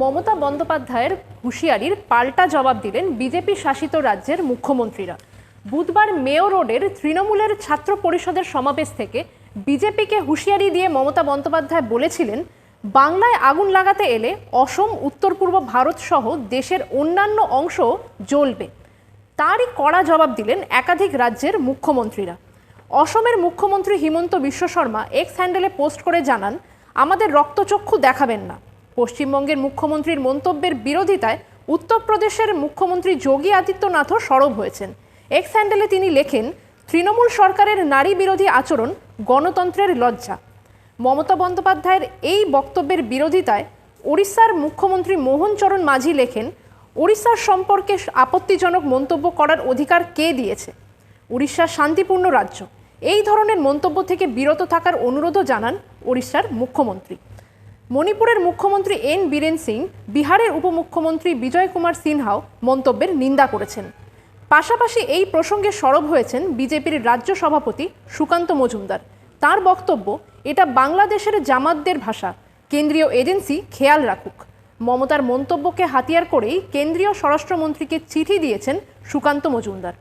মমতা বন্দ্যোপাধ্যায়ের হুঁশিয়ারির পাল্টা জবাব দিলেন বিজেপি শাসিত রাজ্যের মুখ্যমন্ত্রীরা। বুধবার মেয়র রোডের তৃণমূলের ছাত্র পরিষদের সমাবেশ থেকে বিজেপিকে হুঁশিয়ারি দিয়ে মমতা বন্দ্যোপাধ্যায় বলেছিলেন, বাংলায় আগুন লাগাতে এলে অসম, উত্তর পূর্ব ভারত সহ দেশের অন্যান্য অংশ জ্বলবে। তারই কড়া জবাব দিলেন একাধিক রাজ্যের মুখ্যমন্ত্রীরা। অসমের মুখ্যমন্ত্রী হিমন্ত বিশ্ব শর্মা এক্স হ্যান্ডেলে পোস্ট করে জানান, আমাদের রক্তচক্ষু দেখাবেন না। পশ্চিমবঙ্গের মুখ্যমন্ত্রীর মন্তব্যের বিরোধিতায় উত্তরপ্রদেশের মুখ্যমন্ত্রী যোগী আদিত্যনাথও সরব হয়েছেন। এক্স হ্যান্ডেলে তিনি লেখেন, তৃণমূল সরকারের নারী বিরোধী আচরণ গণতন্ত্রের লজ্জা। মমতা বন্দ্যোপাধ্যায়ের এই বক্তব্যের বিরোধিতায় ওড়িশার মুখ্যমন্ত্রী মোহন চরণ মাঝি লেখেন, ওড়িশার সম্পর্কে আপত্তিজনক মন্তব্য করার অধিকার কে দিয়েছে? উড়িষ্যা শান্তিপূর্ণ রাজ্য। এই ধরনের মন্তব্য থেকে বিরত থাকার অনুরোধও জানান ওড়িশার মুখ্যমন্ত্রী। মণিপুরের মুখ্যমন্ত্রী এন বীরেন সিং, বিহারের উপমুখ্যমন্ত্রী বিজয় কুমার সিনহাও মন্তব্যের নিন্দা করেছেন। পাশাপাশি এই প্রসঙ্গে সরব হয়েছেন বিজেপির রাজ্য সভাপতি সুকান্ত মজুমদার। তার বক্তব্য, এটা বাংলাদেশের জামাতদের ভাষা, কেন্দ্রীয় এজেন্সি খেয়াল রাখুক। মমতার মন্তব্যকে হাতিয়ার করেই কেন্দ্রীয় স্বরাষ্ট্রমন্ত্রীকে চিঠি দিয়েছেন সুকান্ত মজুমদার।